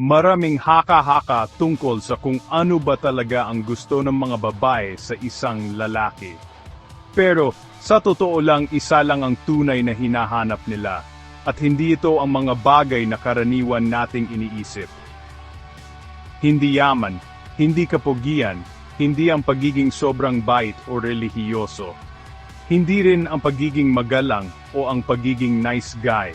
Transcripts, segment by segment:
Maraming haka-haka tungkol sa kung ano ba talaga ang gusto ng mga babae sa isang lalaki. Pero, sa totoo lang isa lang ang tunay na hinahanap nila, at hindi ito ang mga bagay na karaniwan nating iniisip. Hindi yaman, hindi kapugian, hindi ang pagiging sobrang bait o relihiyoso. Hindi rin ang pagiging magalang o ang pagiging nice guy.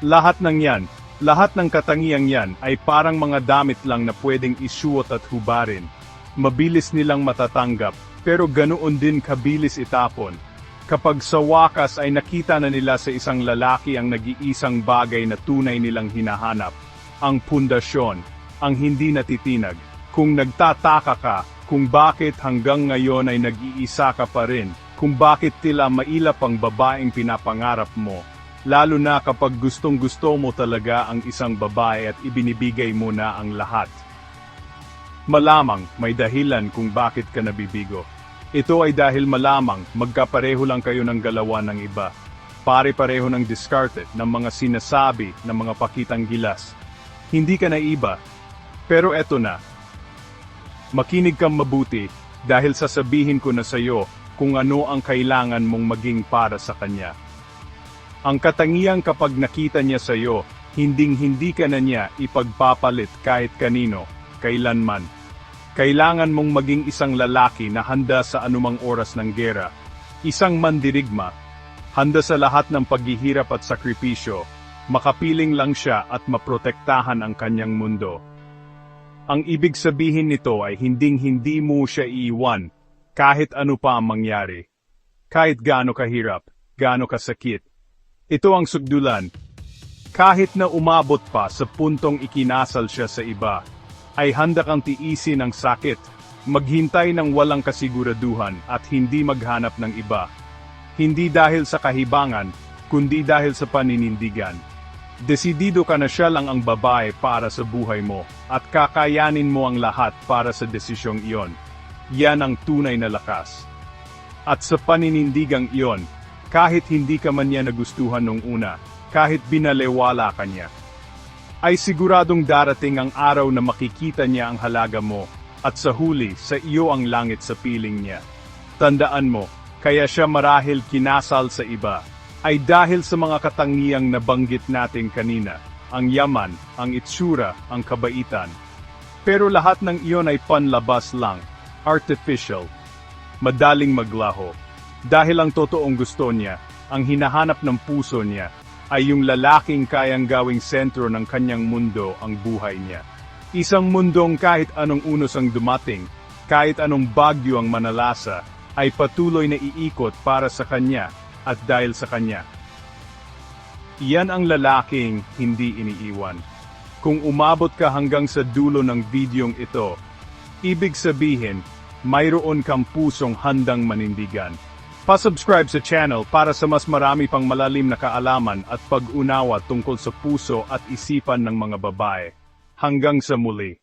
Lahat ng yan, lahat ng katangiang yan ay parang mga damit lang na pwedeng isuot at hubarin. Mabilis nilang matatanggap, pero ganoon din kabilis itapon. Kapag sa wakas ay nakita na nila sa isang lalaki ang nag-iisang bagay na tunay nilang hinahanap, ang pundasyon, ang hindi natitinag. Kung nagtataka ka, kung bakit hanggang ngayon ay nag-iisa ka pa rin, kung bakit tila mailap ang babaeng pinapangarap mo, lalo na kapag gustong gusto mo talaga ang isang babae at ibinibigay mo na ang lahat. Malamang may dahilan kung bakit ka nabibigo. Ito ay dahil malamang magkapareho lang kayo ng galawan ng iba. Pare-pareho ng discarded ng mga sinasabi ng mga pakitang gilas. Hindi ka na iba. Pero eto na. Makinig kang mabuti dahil sasabihin ko na sa iyo kung ano ang kailangan mong maging para sa kanya. Ang katangiang kapag nakita niya sa iyo, hinding-hindi ka na niya ipagpapalit kahit kanino, kailanman. Kailangan mong maging isang lalaki na handa sa anumang oras ng gera, isang mandirigma, handa sa lahat ng paghihirap at sakripisyo, makapiling lang siya at maprotektahan ang kanyang mundo. Ang ibig sabihin nito ay hinding-hindi mo siya iiwan, kahit ano pa ang mangyari. Kahit gaano kahirap, gaano kasakit. Ito ang sugdulan. Kahit na umabot pa sa puntong ikinasal siya sa iba, ay handa kang tiisin ang sakit, maghintay ng walang kasiguraduhan at hindi maghanap ng iba. Hindi dahil sa kahibangan, kundi dahil sa paninindigan. Desidido ka na siya lang ang babae para sa buhay mo, at kakayanin mo ang lahat para sa desisyong iyon. Yan ang tunay na lakas. At sa paninindigang iyon, kahit hindi ka man niya nagustuhan nung una, kahit binalewala ka niya, ay siguradong darating ang araw na makikita niya ang halaga mo, at sa huli, sa iyo ang langit sa piling niya. Tandaan mo, kaya siya marahil kinasal sa iba, ay dahil sa mga katangiang nabanggit natin kanina, ang yaman, ang itsura, ang kabaitan. Pero lahat ng iyon ay panlabas lang, artificial, madaling maglaho. Dahil ang totoong gusto niya, ang hinahanap ng puso niya, ay yung lalaking kayang gawing sentro ng kanyang mundo ang buhay niya. Isang mundong kahit anong unos ang dumating, kahit anong bagyo ang manalasa, ay patuloy na iikot para sa kanya at dahil sa kanya. Iyan ang lalaking hindi iniiwan. Kung umabot ka hanggang sa dulo ng videong ito, ibig sabihin, mayroon kang pusong handang manindigan. Pa-subscribe sa channel para sa mas marami pang malalim na kaalaman at pag-unawa tungkol sa puso at isipan ng mga babae. Hanggang sa muli.